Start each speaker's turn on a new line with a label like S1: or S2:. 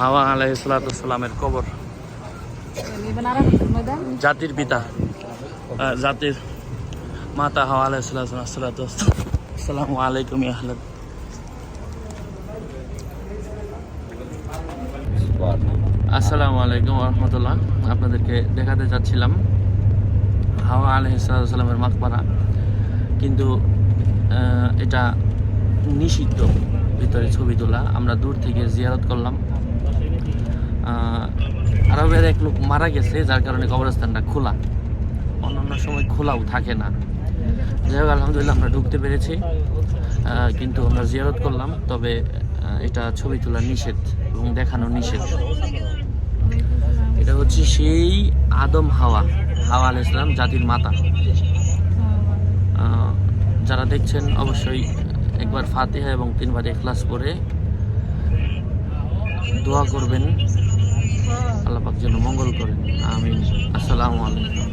S1: হাওয়া আলাইসালামের কবর। জাতির পিতা জাতির মাতা হাওয়া আলাইসালাম আলাইকুম আহলাদ। আসসালামু আলাইকুম রহমতুল্লাহ। আপনাদেরকে দেখাতে চাচ্ছিলাম হাওয়া আলহিসাল্লামের মাকবারা। কিন্তু এটা নিষিদ্ধ ভিতরে ছবি তোলা। আমরা দূর থেকে জিয়ারত করলাম। এক লোক মারা গেছে, যার কারণে কবরস্থানটা খোলা। অন্যান্য সময় খোলাও থাকে না। যাই হোক, আলহামদুলিল্লাহ আমরা ঢুকতে পেরেছি। কিন্তু আমরা জিয়ারত করলাম, তবে এটা ছবি তোলা নিষেধ এবং দেখানো নিষেধ। এটা হচ্ছে সেই আদম হাওয়া হাওয়া আল ইসলাম জাতির মাতা। যারা দেখছেন, অবশ্যই একবার ফাতিহা এবং তিনবার এখলাস করে দোয়া করবেন। যেন মঙ্গল করে আমিন। আসসালামু আলাইকুম।